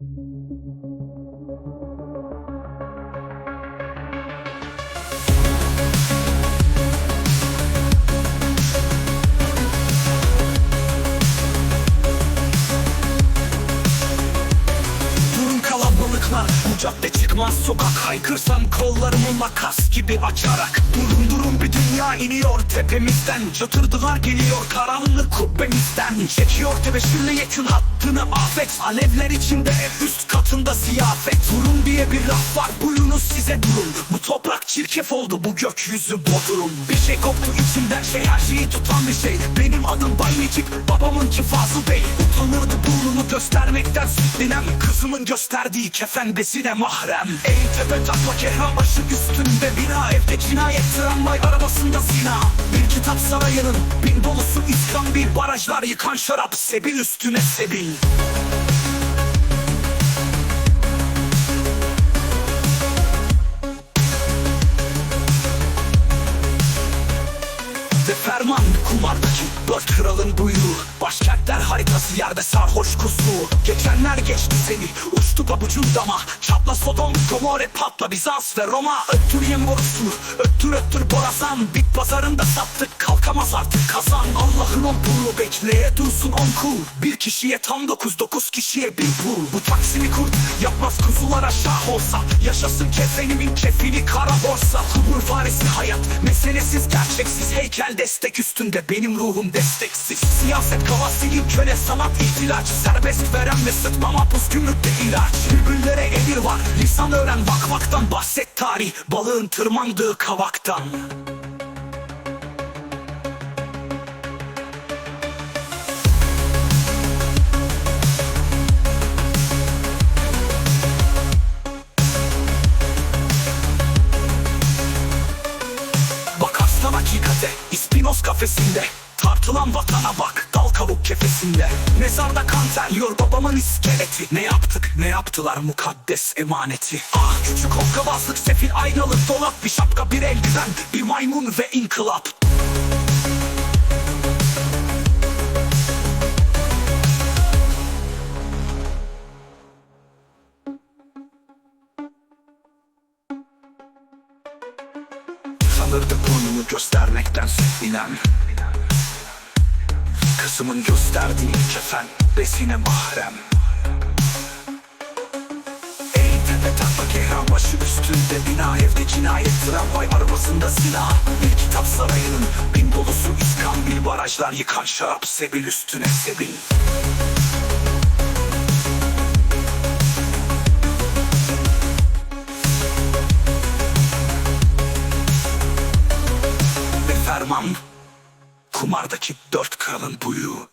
Thank you. Cadde çıkmaz sokak. Haykırsam kollarımı makas gibi açarak. Durun durun bir dünya iniyor tepemizden. Çatırdılar geliyor karanlık kubbemizden. Çekiyor tebeşirle yetin hattını afet. Alevler içinde üst katında ziyafet Durun diye bir laf var buyurunuz size durun. Bu toprak çirkef oldu bu gökyüzü bodrum. Bir şey koptu içimden şey her şeyi tutan bir şey. Benim adım Bay Necip babamınki Fazıl Bey. Burnunu göstermekten sütlenen Kızımın gösterdiği kefen besine mahrem. Ey tepe takla kehran başı üstünde bina Evde cinayet tramvay arabasında zina. Bir kitap sarayının bin dolusu iskambil Barajlar yıkan şarap sebil üstüne sebil. Ve ferman kumardaki dört kralın buyruğu Başkentler haritası yerde sarhoş kuzu Geçenler geçti seni uçtu pabucun dama. Çatla Sodom, Gomorre, patla Bizans ve Roma. Öttür yem borusu, öttür öttür borazan Bit pazarında sattık kalkamaz artık kazan. Allah'ın on pulu bekleye dursun on kul. Bir kişiye tam dokuz, dokuz kişiye bir pul Bu taksimi kurt yapmaz kuzulara şah olsa. Yaşasın kefenimin kefili kara borsa. Kubur faresi hayat meselesiz gerçeksiz. Heykel destek üstünde benim ruhum desteksiz. Siyaset kavasili köle sanat ihtilaç. Serbest veren ve sıtma mahpus gümrükte ilaç. Bülbüllere emir var lisan öğren bakmaktan Bahset tarih. Balığın tırmandığı kavaktan. Bak aslan hakikate İspinos kafesinde Tartılan vatana bak Dal kavuk kefesinde. Mezarda kan terliyor babamın iskeleti. Ne yaptık ne yaptılar mukaddes emaneti? Ah küçük hokkabazlık sefil aynalı dolap Bir şapka bir eldiven bir maymun ve inkılap. Sanırdı burnunu göstermekten sütlenen Kızımın gösterdiği kefen besine mahrem. Ey tepe takla kehran başı üstünde bina Evde cinayet tramvay arabasında zina Bir kitap sarayının bin dolusu iskambil Barajlar yıkan şarap sebil üstüne sebil. Ve ferman Kumardaki dört kralın buyruğu